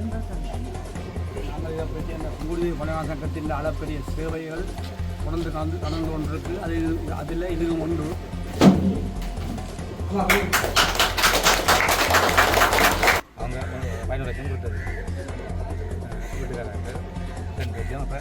சந்தோஷம். நாங்கள் இதை பற்றி அந்த புங்குடுதி பணியாளர் சங்கத்தின் அளப்பெரிய சேவைகள் உணர்ந்து கலந்து கலந்து கொண்டிருக்கு. அது அதில் இதுவும் ஒன்று அவங்க பயனுடைய சென்று வீட்டுக்காரங்க ரெண்டு பேரும் அப்போ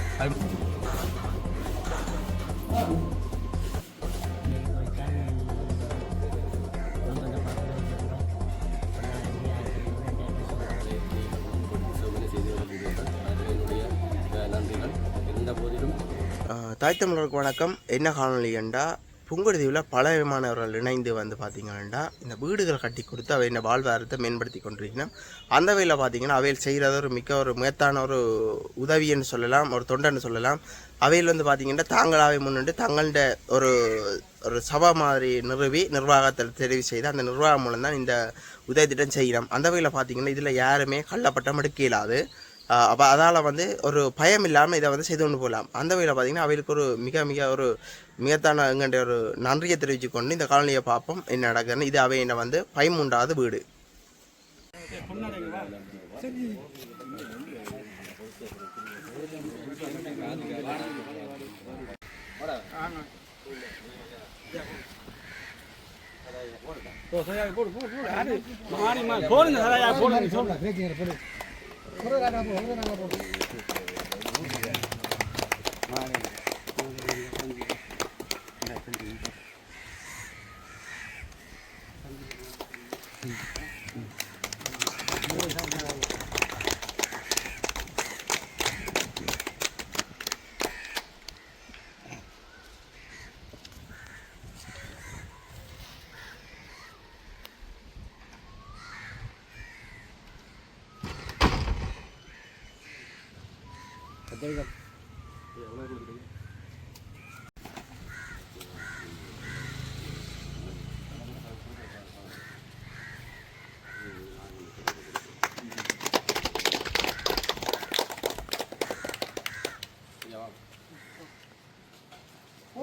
தாய் தமிழருக்கு வணக்கம். என்ன காணொலி என்றால் புங்குடுதீவில் பல விமானவர்கள் இணைந்து வந்து பார்த்திங்கன்னா இந்த வீடுகள் கட்டி கொடுத்து அவை இந்த வாழ்வாரத்தை மேம்படுத்தி கொண்டிருக்கணும் அந்த வகையில் பார்த்திங்கன்னா அவையில் செய்கிறது ஒரு மிக்க ஒரு முயற்சான ஒரு உதவின்னு சொல்லலாம் ஒரு தொண்டன்னு சொல்லலாம். அவையில் வந்து பார்த்திங்கன்னா தாங்களாகவே முன்னிட்டு தங்கள்ட ஒரு ஒரு சபா மாதிரி நிறுவி நிர்வாகத்தில் தெரிவு செய்து அந்த நிர்வாகம் மூலம் தான் இந்த உதவி திட்டம் செய்கிறோம். அந்த வகையில் பார்த்திங்கன்னா இதில் யாருமே கள்ளப்பட்டம் எடுக்க இயலாது அப்போ அதால் வந்து ஒரு பயம் இல்லாமல் இதை வந்து செய்து கொண்டு போகலாம் அந்த வகையில் பார்த்தீங்கன்னா அவைகளுக்கு ஒரு மிக மிக ஒரு மிகத்தான எங்கன்ற ஒரு நன்றியை தெரிவித்து கொண்டு இந்த காலனியை பார்ப்போம் என்ன நடக்குதுன்னு இது அவையின வந்து பயம் உண்டாத வீடு போடு போடு போடு அது மாறி மாறி போடுங்க சரையா போடுங்க சொல்லுங்க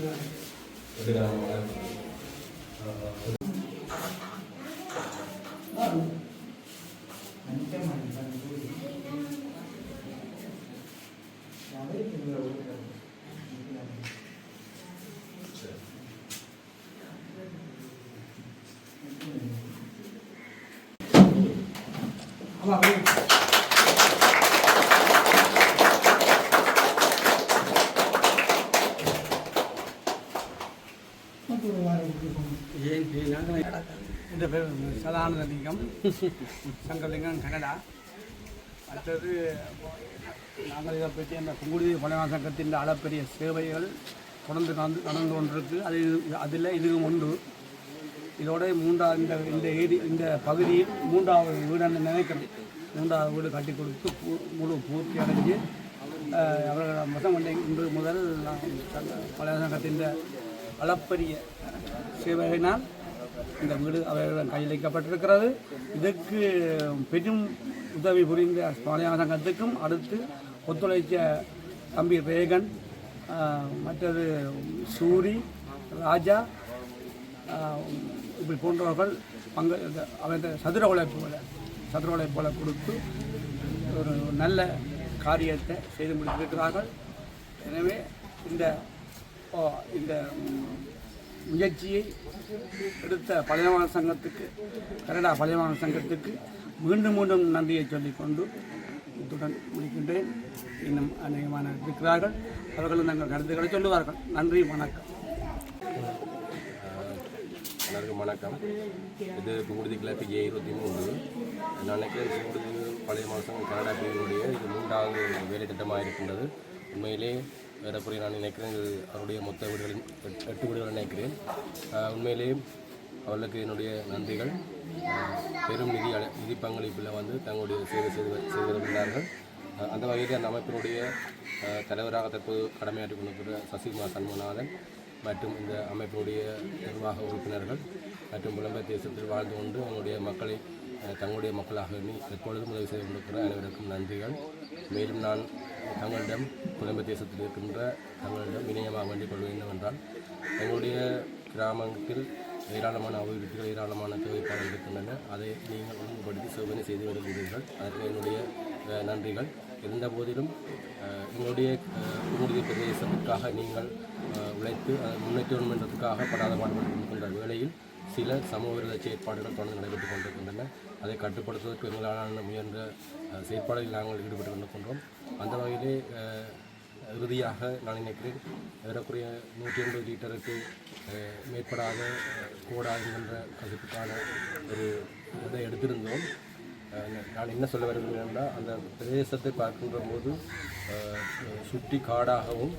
கொண்டு இந்த பேர் சதானந்த லிங்கம் சங்கலிங்கம் கனடா. அடுத்தது நாங்கள் இதை பற்றி அந்த குங்குடி பணியாளர் சங்கத்தின் அளப்பெரிய சேவைகள் தொடர்ந்து நடந்து நடந்து கொண்டிருக்கு. அது அதில் இதுவும் ஒன்று இதோட மூன்றாவது இந்த இந்த ஏரி இந்த பகுதியில் மூன்றாவது வீடு நினைக்கிறேன். மூன்றாவது வீடு கட்டி கொடுத்து முழு பூர்த்தி அடைஞ்சு அவர்கள் மொத்தம் இன்று முதல் நான் பழைய சங்கத்தின் அளப்பரிய சேவையினால் இந்த வீடு அவர்களிடம் கையளிக்கப்பட்டிருக்கிறது. இதற்கு பெரும் உதவி புரிந்த பழைய சங்கத்துக்கும் அடுத்து ஒத்துழைச்ச தம்பி ரேகன் மற்றது சூரி ராஜா இப்படி போன்றவர்கள் பங்கு இந்த அவன் சதுர உழைப்புகளை சதுர உழைப்புகளை கொடுத்து ஒரு நல்ல காரியத்தை செய்து முடித்திருக்கிறார்கள். எனவே இந்த ஓ, இந்த முயற்சியை எடுத்த பழையமான சங்கத்துக்கு கனடா பழையமான சங்கத்துக்கு மீண்டும் மீண்டும் நன்றியை சொல்லிக்கொண்டு இத்துடன் முடிக்கின்றேன். இன்னும் அநேகமான இருக்கிறார்கள். அவர்களும் தங்கள் கருத்துக்களை சொல்லுவார்கள். நன்றி வணக்கம். எல்லாருக்கும் வணக்கம். இது புங்குடுதி கிளப்பு ஏ இருபத்தி மூன்று. நான் நினைக்கிறேன் புங்குடுதி பழைய மாதம் கனடா பிரிவுடைய இது மூன்றாவது வேலை திட்டமாக இருக்கின்றது. உண்மையிலே ஏறக்குறைய நான் நினைக்கிறேன் இது அவருடைய மொத்த வீடுகளின் எட்டு- எட்டு வீடுகள் நினைக்கிறேன். உண்மையிலேயே அவர்களுக்கு என்னுடைய நன்றிகள். பெரும் நிதி நிதி பங்களிப்பில் வந்து தங்களுடைய சேவை செய்து செய்து வருகிறார்கள். அந்த வகையில் அந்த அமைப்பினுடைய தலைவராக தற்போது கடமையாற்றி கொண்டிருக்கிற சசிகுமார் சண்முகநாதன் மற்றும் இந்த அமைப்பினுடைய நிர்வாக உறுப்பினர்கள் மற்றும் புலம்பெயர் தேசத்தில் வாழ்ந்து கொண்டு அவங்களுடைய மக்களை தங்களுடைய மக்களாக எண்ணி எப்பொழுதும் உதவி செய்து கொண்டிருக்கிற அனைவருக்கும் நன்றிகள். மேலும் நான் தங்களிடம் புலம்பெயர் தேசத்தில் இருக்கின்ற தங்களிடம் இணையமாக வேண்டிக் கொள்வது என்னவென்றால் எங்களுடைய கிராமத்தில் ஏராளமான அபிவிருத்திகள் ஏராளமான தேவைப்பாடு இருக்கின்றன. அதை நீங்கள் ஒழுங்குபடுத்தி சோதனை செய்து வருகிறீர்கள். அதற்கு என்னுடைய நன்றிகள். இருந்த போதிலும் எங்களுடைய உங்களுடைய பிரதேசத்துக்காக நீங்கள் உழைத்து அதை முன்னேற்றம் என்றதுக்காக படாத பாடுபட்டு இருக்கின்ற வேளையில் சில சமூக விரோத செயற்பாடுகள் தொடர்ந்து நடைபெற்றுக் கொண்டிருக்கின்றன. அதை கட்டுப்படுத்துவதற்கு எங்களால் முயன்ற செயற்பாடுகளில் நாங்கள் ஈடுபட்டு கொண்டிருக்கின்றோம் அந்த வகையிலே இறுதியாக நான் நினைக்கிறேன் ஏறக்குறைய நூற்றி எண்பது லிட்டருக்கு மேற்படாத அஹ், கோடா என்கின்ற கசிப்புக்கான ஒரு இதை எடுத்திருந்தோம். நான் என்ன சொல்ல வருகிறேன் என்றால் அந்த பிரதேசத்தை பார்க்கின்ற போது அஹ், சுற்றி காடாகவும்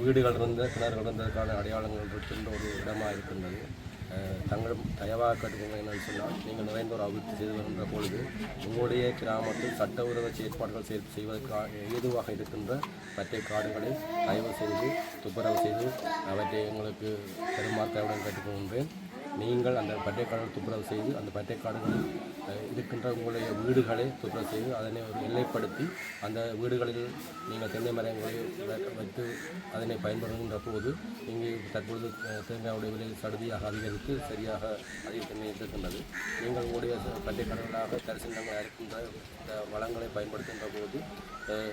வீடுகள் இருந்த கிணறுகள் இருந்ததற்கான அடையாளங்கள் இருக்கின்ற ஒரு இடமாக இருக்கின்றது. தங்களும் தயவாக கட்டுக்கோங்க என்னன்னு சொன்னால் நீங்கள் நிறைந்த ஒரு அபிவிருத்தி செய்து வருகின்ற பொழுது உங்களுடைய கிராமத்தில் சட்டவிரோத செயற்பாடுகள் செய் செய்வதற்காக ஏதுவாக இருக்கின்ற பற்றை காடுகளை தயவு செய்து துப்புரவு செய்து அவற்றை எங்களுக்கு பெருமாற்றாவுடன் கேட்டுக்கொள்கின்றேன். நீங்கள் அந்த பட்டைக்காடுகள் துப்புரவு செய்து அந்த பட்டைக்காடுகளில் இருக்கின்ற உங்களுடைய வீடுகளை துப்புரவு செய்து அதனை ஒரு எல்லைப்படுத்தி அந்த வீடுகளில் நீங்கள் தென்னை மரங்களை வைத்து அதனை பயன்படுகின்ற போது இங்கே தற்பொழுது அஹ், தேங்காயுடைய விலை சடுதியாக அதிகரித்து சரியாக அதிகத்தன்மை இருக்கின்றது. நீங்கள் உங்களுடைய பட்டைக்காடுகளாக தரிசனமாக இருக்கின்ற வளங்களை பயன்படுத்துகின்ற போது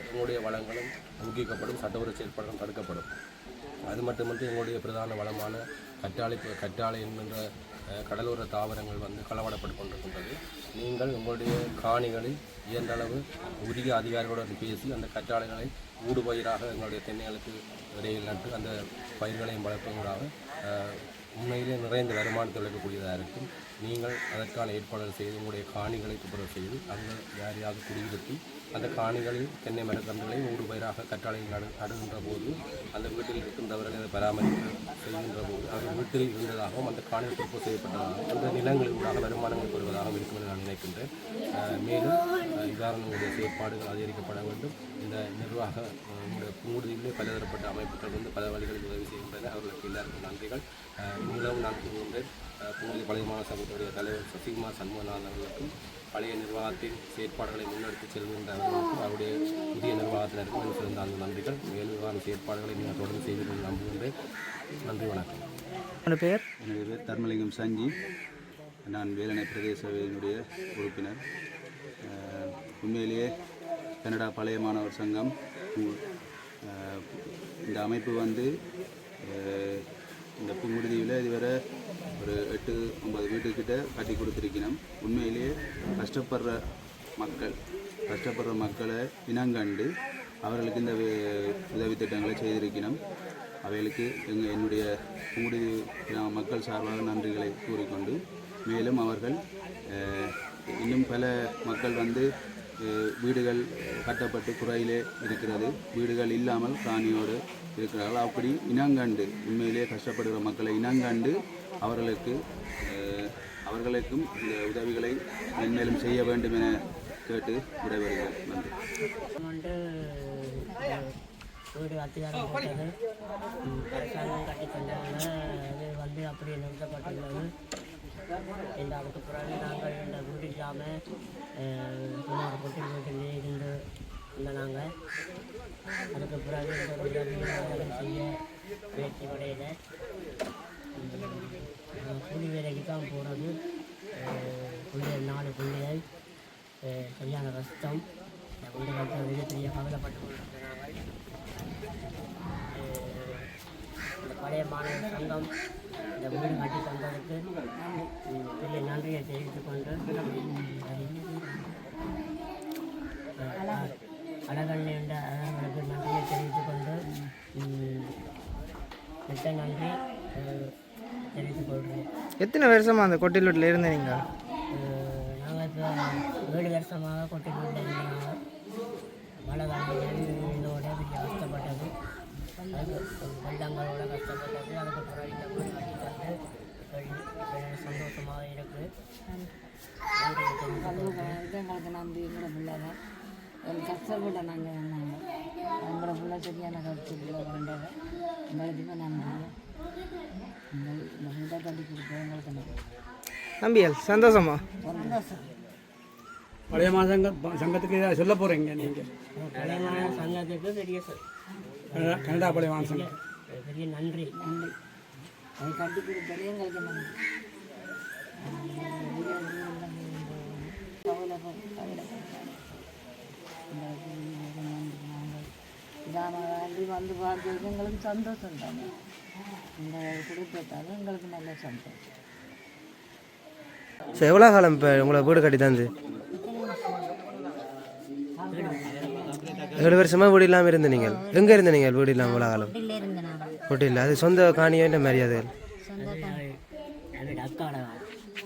உங்களுடைய வளங்களும் ஊக்குவிக்கப்படும் சட்டவிரோத செயற்பாடுகளும் தடுக்கப்படும். அது மட்டுமின்றி எங்களுடைய பிரதான வளமான கற்றாழை கற்றாழை என்கின்ற கடலோர தாவரங்கள் வந்து களவாடப்பட்டு கொண்டிருக்கின்றது. நீங்கள் உங்களுடைய காணிகளில் இயன்றளவு உரிய அதிகாரிகளுடன் பேசி அந்த கற்றாழைகளை ஊடுபயிராக எங்களுடைய தென்னைகளுக்கு இடையில் நட்டு அந்த பயிர்களையும் வளர்ப்பதற்காக உண்மையிலே நிறைந்த வருமானத்தை விளக்கக்கூடியதாக இருக்கும். நீங்கள் அதற்கான ஏற்பாடுகள் செய்து உங்களுடைய காணிகளை துப்புரவு செய்து அங்கே யாரையாவது குடியிருத்தி அந்த காணிகளில் தென்னை மரக்கன்றுகளை ஊடு பயிராக கற்றாழையில் அடு அடுகின்ற போது அந்த வீட்டில் இருக்கின்றவர்கள் அதை பராமரிப்பு செய்கின்ற போது அவர் வீட்டில் இருந்ததாகவும் அந்த காணிகள் திருப்பம் செய்யப்பட்டதாகவும் அந்த நிலங்களில் ஊடாக வருமானங்கள் பெறுவதாகவும் இருக்கும் என்று நான் நினைக்கின்றேன். மேலும் அஹ் செயற்பாடுகள் அதிகரிக்கப்பட வேண்டும். இந்த நிர்வாக மூடுதியிலே பலதரப்பட்ட அமைப்புகள் வந்து பல வழிகளில் உதவி செய்கின்றன. அவர்களுக்கு எல்லாருக்கும் நன்றிகள். அஹ், நான் கூறுகின்றேன். அஹ், பழைய மாநில சபையுடைய தலைவர் சசிகுமார் சண்முகநாதன் அவர்களுக்கும் பழைய நிர்வாகத்தின் செயற்பாடுகளை முன்னெடுத்து செல்கின்ற அவர்களுக்கும் அவருடைய புதிய நிர்வாகத்தினருக்கும் என் சிறந்த அந்த நன்றிகள். மேலும் இவ்வாறான செயற்பாடுகளை நீங்கள் தொடர்ந்து செய்வீர்கள் நம்புகின்றேன் நன்றி வணக்கம். பேர்? என்னுடைய பேர் தர்மலிங்கம் சஞ்சி. நான் வேலனை பிரதேச சபையினுடைய உறுப்பினர். உண்மையிலேயே கனடா பழைய மாணவர் சங்கம் இந்த அமைப்பு வந்து இந்த புங்குடுதியில் இதுவரை ஒரு எட்டு ஒன்பது வீட்டுக்கிட்ட கட்டி கொடுத்துருக்கணும் உண்மையிலேயே கஷ்டப்படுற மக்கள் கஷ்டப்படுற மக்களை இனங்கண்டு அவர்களுக்கு இந்த உதவி திட்டங்களை செய்திருக்கணும். அவைகளுக்கு எங்கள் என்னுடைய உங்களுடைய மக்கள் சார்பாக நன்றிகளை கூறிக்கொண்டு மேலும் அவர்கள் இன்னும் பல மக்கள் வந்து வீடுகள் கட்டப்பட்டு குறையிலே இருக்கிறது. வீடுகள் இல்லாமல் பிராணியோடு இருக்கிறார்கள். அப்படி இனங்கண்டு உண்மையிலே கஷ்டப்படுகிற மக்களை இனங்கண்டு அவர்களுக்கு அவர்களுக்கும் இந்த உதவிகளை மென்மேலும் செய்ய வேண்டும் என கேட்டு விடைபெறுகிறேன். நன்றி. வீடு அத்தியாரம் போட்டது. அரசாங்கம் கட்டி தந்தாங்க. அது வந்து அப்படியே நிறுத்தப்பட்டுள்ளது. இந்த அதுக்கு பிறகு நாங்கள் இந்த வீடு இல்லாமல் இன்னொரு குட்டி வீட்டிலே இருந்து இந்த நாங்கள் அதுக்கு பிறகு இந்த செய்ய முயற்சி உடையில கூலி வேலைக்கு தான் போகிறது பிள்ளைகள் நாலு பிள்ளைகள். சரியான கஷ்டம் இந்த கட்ட மிகப்பெரிய கவலைப்பட்டு கொண்டிருக்கிறார்கள். இந்த பழைய மாணவர் சங்கம் இந்த வீடு கட்டி தந்ததுக்கு பெரிய நன்றியை தெரிவித்துக் கொண்டு அழகண்ண என்ற அவர்களுக்கு நன்றியை தெரிவித்துக் கொண்டு மிக்க நன்றி. தெரிவித்துக் கொள்கிறேன் எத்தனை வருஷமா அந்த கொட்டில் வீட்டில் இருந்தீங்க நாங்கள் இப்போ ஏழு வருஷமாக கொட்டிக்கொண்டு இருந்தாங்க மழை காலங்களோட பெரிய கஷ்டப்பட்டது. வெள்ளங்களோட கஷ்டப்பட்டது அதுக்கப்புறம் இந்த வீடு கட்டி தந்து சந்தோஷமாக இருக்குது எங்களுக்கு நம்பி எங்களை பிள்ளைங்க எங்களுக்கு கஷ்டப்பட்ட நாங்கள் வந்தாங்க எங்களை பிள்ளை சரியான கருத்து வேண்டது எங்களுக்கு நன்றி நம்பியல் சந்தோஷமா பழைய மாசங்க சங்கத்துக்கு ஏதாவது சொல்ல போகிறீங்க நீங்கள் கலைமான சங்கத்துக்கு பெரிய கனடா பழைய மாத சங்கம் பெரிய நன்றி நன்றி அது கட்டி கொடுத்தது எங்களுக்கு நன்றி இதான வேண்டி வந்து பார்த்தது எங்களுக்கு சந்தோஷம் தானே. இந்த கொடுத்ததால எங்களுக்கு நல்ல சந்தோஷம். சரி எவ்வளோ காலம் இப்போ உங்களை வீடு கட்டி தந்து ஏழு வருஷமா வீடு இல்லாமல் இருந்த நீங்கள்? எங்கே இருந்த நீங்கள் வீடு இல்லாமல் இவ்வளோ காலம்? வீட்டு இல்லை அது சொந்த காணியோ இல்லை மரியாதைகள்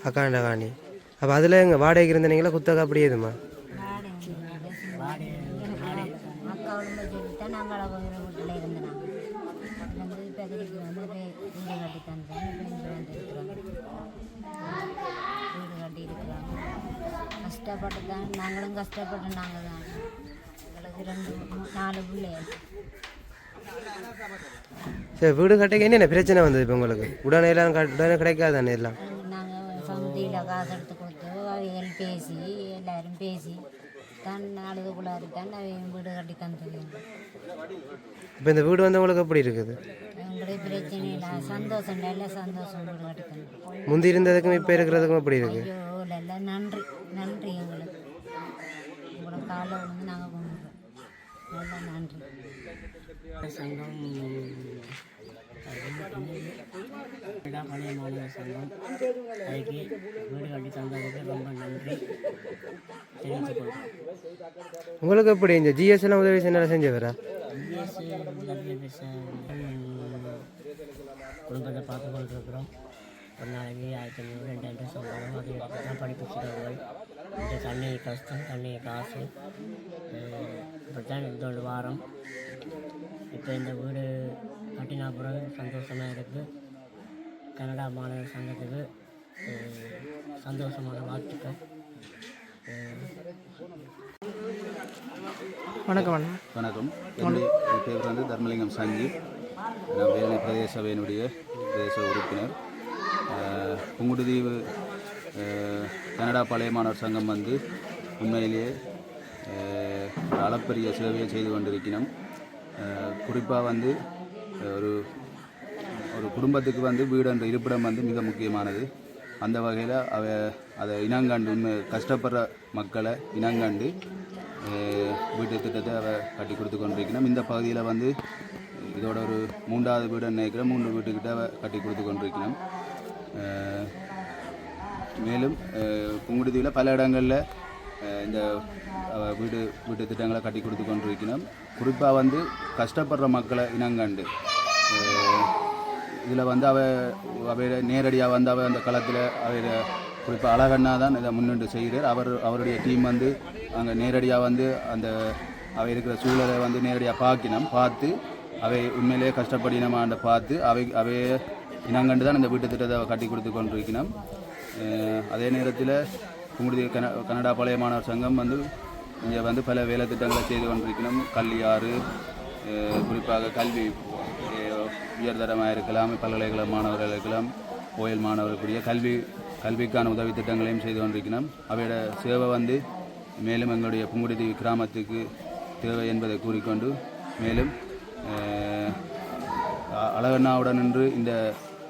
அக்காண்ட காணி. அப்போ அதில் எங்கள் வாடகைக்கு இருந்த நீங்களா குத்தகை அப்படியே இதுமா அக்காவோட சொல்லிட்டு நாங்கள் அவங்க வீட்டில் இருந்தோம் வந்து பெதரிக்கு வந்து வீடு கட்டி தந்தோம் இங்கே வந்து இருக்கிறோம் வீடு கட்டி இருக்கிறோம் கஷ்டப்பட்டு தான் நாங்களும் கஷ்டப்பட்டு நாங்கள் தான் எங்களுக்கு ரெண்டு நாலு பிள்ளைகள் சரி வீடு கட்டிக்க என்னென்ன பிரச்சனை வந்தது இப்போ உங்களுக்கு? உடனே எல்லாம் உடனே கிடைக்காதானே எல்லாம்? நாங்கள் சந்தையில் காசு எடுத்து கொடுத்து அவைகள் பேசி எல்லாரும் பேசி தான் நாளுக்குள்ளாரி தான் அவங்க வீடு கட்டி தந்தது இப்போ இந்த வீடு வந்து உங்களுக்கு எப்படி இருக்குது? எங்களுக்கு பிரச்சனை இல்லை சந்தோஷம் நல்ல சந்தோஷம் வீடு கட்டி தந்தது முந்தி இருந்ததுக்கும் இப்போ இருக்கிறதுக்கும் எப்படி இருக்கு? ஐயோ நல்ல நன்றி. நன்றி எங்களுக்கு. உங்களோட காலை வந்து நாங்கள் கும்பிடுறோம் நல்ல நன்றி. சங்கம் பழைய மாணவர் சங்கம் அதுக்கு வீடு கட்டி தந்ததுக்கு ரொம்ப நன்றி. உங்களுக்கு எப்படி இந்த ஜிஎஸ் எல்லாம் உதவி செஞ்சு செஞ்சவரா? பிஎஸ்சி டபிள்யூபிஎஸ் குடும்பத்தை பார்த்து கொண்டிருக்கிறோம். ஒரு நாளைக்கு ஆயிரத்தி ஐநூறு ரெண்டாயிரம் சம்பளம் அது எடுத்து தான் படிப்பு செலவுகள் இந்த தண்ணி கஷ்டம் தண்ணி காசு. இப்படித்தான் இந்த ஒரு வாரம். இப்போ இந்த வீடு கட்டினா பிறகு சந்தோஷமாக இருக்குது கனடா மாணவர் சங்கத்துக்கு சந்தோஷமான வாழ்த்துக்கள். வணக்கம் அண்ணா. வணக்கம். என்னுடைய பேர் வந்து தர்மலிங்கம் சங்கி. நான் வேலனை பிரதேச சபையினுடைய பிரதேச உறுப்பினர். புங்குடுதீவு கனடா பழைய மாணவர் சங்கம் வந்து உண்மையிலேயே அளப்பரிய சேவையை செய்து கொண்டிருக்கிறோம் குறிப்பாக வந்து ஒரு ஒரு குடும்பத்துக்கு வந்து வீடு என்ற இருப்பிடம் வந்து மிக முக்கியமானது. அந்த வகையில் அவ அதை இனங்காண்டு உண்மை கஷ்டப்படுற மக்களை இனங்காண்டு வீட்டு திட்டத்தை அவ கட்டி கொடுத்து கொண்டிருக்கணும் இந்த பகுதியில் வந்து இதோட ஒரு மூன்றாவது வீடு நினைக்கிறேன். மூன்று வீட்டுக்கிட்ட அவ கட்டி கொடுத்து கொண்டிருக்கணும் மேலும் புங்குடுதீவில் பல இடங்களில் இந்த வீடு வீட்டு திட்டங்களை கட்டி கொடுத்து கொண்டிருக்கணும் குறிப்பாக வந்து கஷ்டப்படுற மக்களை இனங்கண்டு இதில் வந்து அவ அவைய நேரடியாக வந்து அவ அந்த களத்தில் அவைய குறிப்பாக அழகண்ணா தான் இதை முன்னின்று செய்கிறார். அவர் அவருடைய டீம் வந்து அங்கே நேரடியாக வந்து அந்த அவை இருக்கிற சூழலை வந்து நேரடியாக பார்க்கணும். பார்த்து அவை உண்மையிலேயே கஷ்டப்படினமாண்ட பார்த்து அவை அவைய இனங்கண்டு தான் இந்த வீட்டு திட்டத்தை கட்டி கொடுத்து கொண்டிருக்கிறோம் அதே நேரத்தில் குமுடி கன கனடா பழைய மாணவர் சங்கம் வந்து இங்கே வந்து பல வேலை திட்டங்களை செய்து கொண்டிருக்கணும் கல்வியாறு குறிப்பாக கல்வி உயர்தரமாக இருக்கலாம் பல்கலைக்கழக மாணவர்கள் இருக்கலாம் கோயில் மாணவர்களுடைய கல்வி கல்விக்கான உதவி திட்டங்களையும் செய்து கொண்டிருக்கணும் அவையோட சேவை வந்து மேலும் எங்களுடைய புங்குடுதி கிராமத்துக்கு தேவை என்பதை கூறிக்கொண்டு மேலும் அழகண்ணாவுடன் நின்று இந்த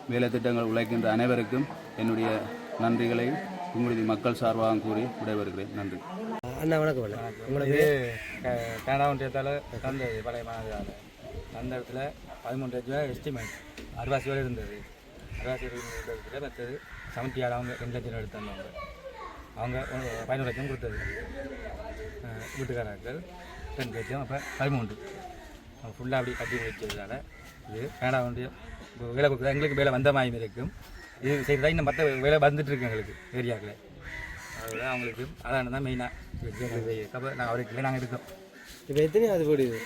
வேலை திட்டங்கள் உழைக்கின்ற அனைவருக்கும் என்னுடைய நன்றிகளை புங்குடுதி மக்கள் சார்பாக கூறி விடைபெறுகிறேன். நன்றி. அண்ணா வணக்கம் அண்ணா. உங்களை இது க- கனடா ஒன்றியத்தால் தந்தது பழைய மாணவர்களால் அந்த இடத்துல பதிமூன்று லட்ச ரூபா எஸ்டிமேட் அறுவாசி வரை இருந்தது. அறுவாசி வரை இருந்ததுல மற்றது செவன்ட்டி ஆறு அவங்க ரெண்டு லட்சம் எடுத்து தந்தாங்க அவங்க ஒரு பதினோரு லட்சம் கொடுத்தது வீட்டுக்காரர்கள் ரெண்டு லட்சம் அப்போ பதிமூன்று. ஃபுல்லாக அப்படி கட்டி வச்சதால இது வேண்டாம் வந்து இப்போ வேலை கொடுக்குறா எங்களுக்கு வேலை வந்த மாதிரி இருக்கும். இது செய்கிறதா இன்னும் மற்ற வேலை வந்துட்டு இருக்கு எங்களுக்கு ஏரியாவில் அதுதான் அவங்களுக்கு அதான் தான் மெயினாக அப்போ நாங்கள் அவருக்கு நாங்கள் இருக்கோம். இப்போ எத்தனையாவது வீடு இது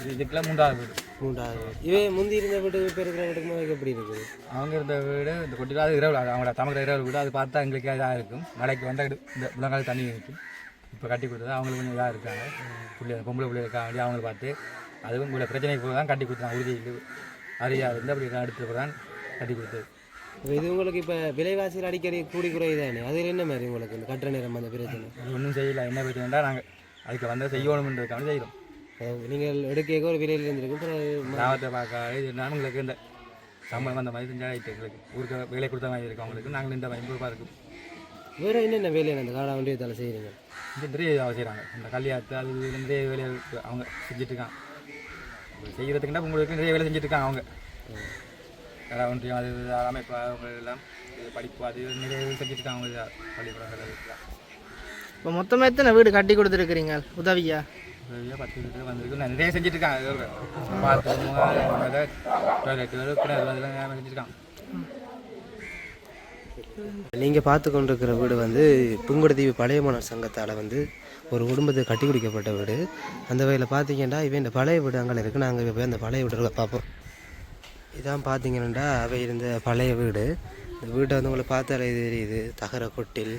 இது இதுக்கெல்லாம் மூன்றாவது வீடு. மூன்றாவது. இவே முந்தி இருந்த வீடு இப்போ இருக்கிற வீட்டுக்கு எப்படி இருக்குது? அவங்க இருந்த வீடு இந்த கொட்டியில் அது இரவு அவங்களோட தமிழ் இரவு வீடு அது பார்த்தா எங்களுக்கு இதாக இருக்கும். மழைக்கு வந்தால் இந்த முழங்கால் தண்ணி நிற்கும். இப்போ கட்டி கொடுத்தது அவங்களுக்கு கொஞ்சம் இதாக இருக்காங்க. பிள்ளை பொம்பளை பிள்ளை இருக்கா வேண்டிய அவங்களை பார்த்து அதுவும் உள்ள பிரச்சனைக்கு தான் கட்டி கொடுத்தாங்க உறுதி அறியா இருந்து அப்படி அடுத்து தான் கட்டி கொடுத்தது இப்போ இது உங்களுக்கு இப்போ விலைவாசிகள் அடிக்கடி கூடி குறையுதானே? அதில் என்ன மாதிரி உங்களுக்கு இந்த கட்டுற நேரம் அந்த பிரச்சனை? ஒன்றும் செய்யல. என்ன பிரச்சனைடா நாங்கள் அதுக்கு வந்து செய்யணுன்றதுக்காக செய்கிறோம். நீங்கள் எடுக்க ஒரு விலையில் இருந்திருக்கும். பிறகு ம- லாபத்தை பார்க்க இது நம்மளுக்கு இந்த சம்பளம் அந்த மாதிரி செஞ்சால் ஆகிட்டு எங்களுக்கு. ஊருக்கு வேலை கொடுத்த மாதிரி இருக்கும் அவங்களுக்கு. நாங்கள் இந்த மாதிரி இருக்கும். வேறு என்னென்ன வேலையை அந்த கால வண்டியத்தால் செய்கிறீங்க? இந்த நிறைய செய்கிறாங்க இந்த கல்யாணத்து அது நிறைய வேலையை. அவங்க செஞ்சுட்டு இருக்காங்க. செய்கிறதுக்குன்னா உங்களுக்கு நிறைய வேலை செஞ்சுட்டு இருக்காங்க அவங்க ஒன்றியம் அது இது அமைப்பு அவங்க எல்லாம் படிப்பு அது நிறைய இருக்காங்க அவங்க பள்ளிக்கூடங்கள் இப்போ மொத்தமாக எத்தனை வீடு கட்டி கொடுத்துருக்குறீங்க உதவியா? நிறைய பத்து வீட்டுக்கு வந்திருக்கு. நிறைய செஞ்சுட்டு இருக்காங்க பாத்ரூம் டாய்லெட்டு கிணறு அதெல்லாம் செஞ்சுட்டு இருக்காங்க நீங்கள் பார்த்து கொண்டிருக்கிற வீடு வந்து புங்குடுதீவு பழைய மாணவர் சங்கத்தால் வந்து ஒரு குடும்பத்துக்கு கட்டி குடிக்கப்பட்ட வீடு. அந்த வகையில் பார்த்தீங்கன்னா இவன் இந்த பழைய வீடு அங்கே இருக்குது நாங்கள் போய் அந்த பழைய வீடு பார்ப்போம். இதான் பார்த்தீங்கன்னா அவை இருந்த பழைய வீடு. இந்த வீட்டை வந்து உங்களை பார்த்தாலே தெரியுது. தகர கொட்டில்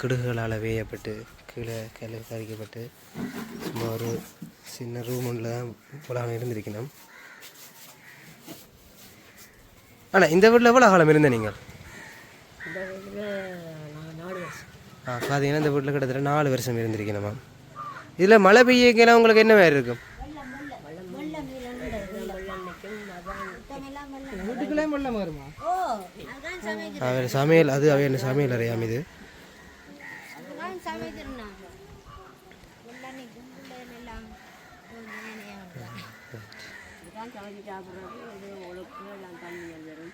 கிடுகுகளால் வேயப்பட்டு கீழே கிளை கழிக்கப்பட்டு சும்மா ஒரு சின்ன ரூம் ஒன்றில் தான் போலான்னு இருந்திருக்கணும். ஆனால் இந்த வீட்டில் எவ்வளோ காலம் இருந்தேன் நீங்கள்? நாலு வருஷம் ஆ பார்த்தீங்கன்னா இந்த வீட்டில் கிட்டத்தட்ட நாலு வருஷம் இருந்திருக்கணுமா இதில் மழை பெய்யக்கெல்லாம் உங்களுக்கு என்ன மாதிரி இருக்கும்? அவர் சமையல்? அது அவன் சமையல் அறியாம இது? சாப்பிட்றது இது ஒழுக்கு எல்லாம் தண்ணி வந்துடும்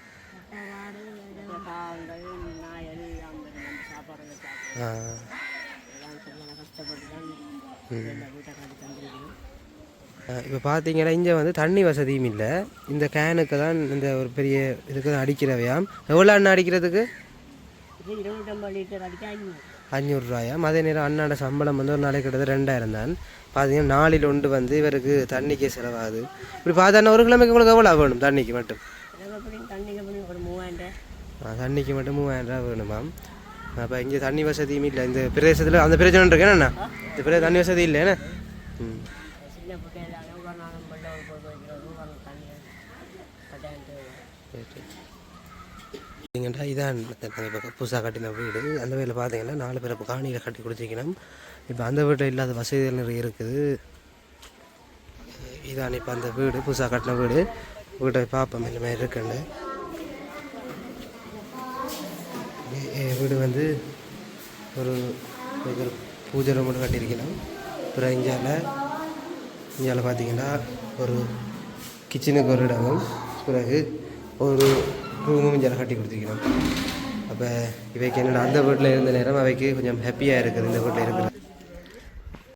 இப்போ பார்த்தீங்கன்னா இங்கே வந்து தண்ணி வசதியும் இல்லை. இந்த கேனுக்கு தான் இந்த ஒரு பெரிய இதுக்கு தான் அடிக்கிறவையாம் எவ்வளோ அண்ணா அடிக்கிறதுக்கு? அஞ்சூறுரூவாயாம் அதே நேரம் அண்ணாட சம்பளம் வந்து ஒரு நாளைக்கு கிட்டத்தட்ட ரெண்டாயிரம் தான். பார்த்தீங்கன்னா நாளில் ஒன்று வந்து இவருக்கு தண்ணிக்கே செலவாகுது. இப்படி பார்த்தா ஒரு கிழமைக்கு உங்களுக்கு எவ்வளோ வேணும் தண்ணிக்கு மட்டும்? தண்ணிக்கு மட்டும் மூவாயிரம் ரூபா வேணுமாம் அப்போ இங்கே தண்ணி வசதியும் இல்லை. இந்த பிரதேசத்தில் அந்த பிரச்சனை இருக்கு. என்னண்ணா? இந்த பிரதேச தண்ணி வசதி இல்லை. என்ன? ம். பார்த்தீங்கன்னா இதான் இப்போ புதுசாக கட்டின வீடு. அந்த வீட்டில் பார்த்தீங்கன்னா நாலு பேர் இப்போ காணியில் கட்டி கொடுத்துருக்கணும் இப்போ அந்த வீட்டில் இல்லாத வசதிகள் நிறைய இருக்குது. இதான் இப்போ அந்த வீடு புதுசாக கட்டின வீடு. வீட்டை பார்ப்போம். இந்த மாதிரி இருக்குன்னு. என் வீடு வந்து ஒரு ஒரு பூஜை ரூம் மட்டும் கட்டியிருக்கலாம் அப்புறம் இந்தியாவில் இந்தியாவில் பார்த்தீங்கன்னா ஒரு கிச்சனுக்கு ஒரு இடமும் பிறகு ஒரு ரூமும் இங்கே கட்டி கொடுத்துருக்கணும் அப்போ இவைக்கு என்னடா அந்த வீட்டில் இருந்த நேரம் அவைக்கு கொஞ்சம் ஹாப்பியாக இருக்குது இந்த வீட்டில் இருக்கிற